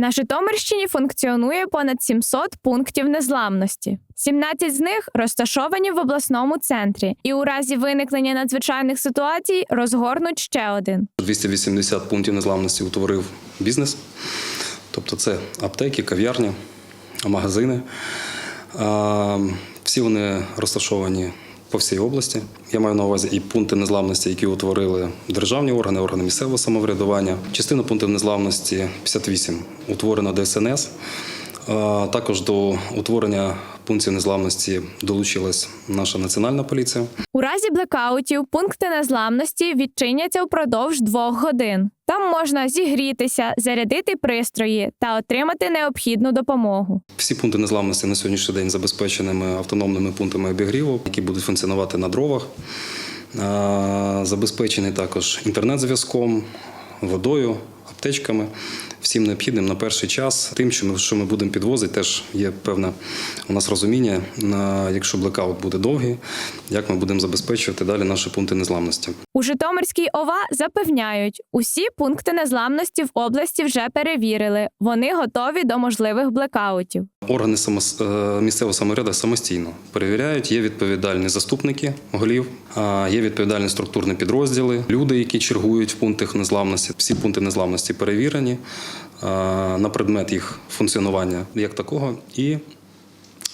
На Житомирщині функціонує понад 700 пунктів незламності. 17 з них розташовані в обласному центрі, і у разі виникнення надзвичайних ситуацій розгорнуть ще один. 280 пунктів незламності утворив бізнес. Тобто це аптеки, кав'ярні, магазини. Всі вони розташовані по всій області. Я маю на увазі і пункти незламності, які утворили державні органи, органи місцевого самоврядування. Частина пунктів незламності 58 утворена ДСНС. Також до утворення пунктів незламності долучилась наша національна поліція. У разі блекаутів пункти незламності відчиняться впродовж двох годин. Там можна зігрітися, зарядити пристрої та отримати необхідну допомогу. Всі пункти незламності на сьогоднішній день забезпеченими автономними пунктами обігріву, які будуть функціонувати на дровах. Забезпечений також інтернет-зв'язком, водою, аптечками. Всім необхідним на перший час. Тим, що ми, що ми будемо підвозити, теж є певне у нас розуміння, на, якщо блекаут буде довгий, як ми будемо забезпечувати далі наші пункти незламності. У Житомирській ОВА запевняють, усі пункти незламності в області вже перевірили. Вони готові до можливих блекаутів. Органи самос- е, місцевого самовряду самостійно перевіряють. Є відповідальні заступники голів, є відповідальні структурні підрозділи, люди, які чергують в пунктах незламності. Всі пункти незламності перевірені на предмет їх функціонування як такого і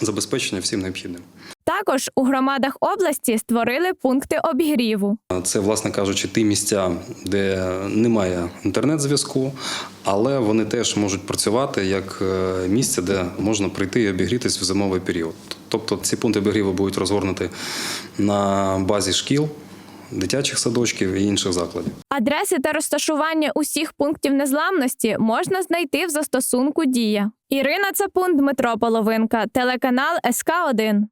забезпечення всім необхідним. Також у громадах області створили пункти обігріву. Це, власне кажучи, ті місця, де немає інтернет-зв'язку, але вони теж можуть працювати як е, місце, де можна прийти і обігрітись в зимовий період. Тобто ці пункти обігріву будуть розгорнуті на базі шкіл, дитячих садочків і інших закладів. Адреси та розташування усіх пунктів незламності можна знайти в застосунку Дія. Ірина Цапун, Дмитро Половинка, телеканал СК 1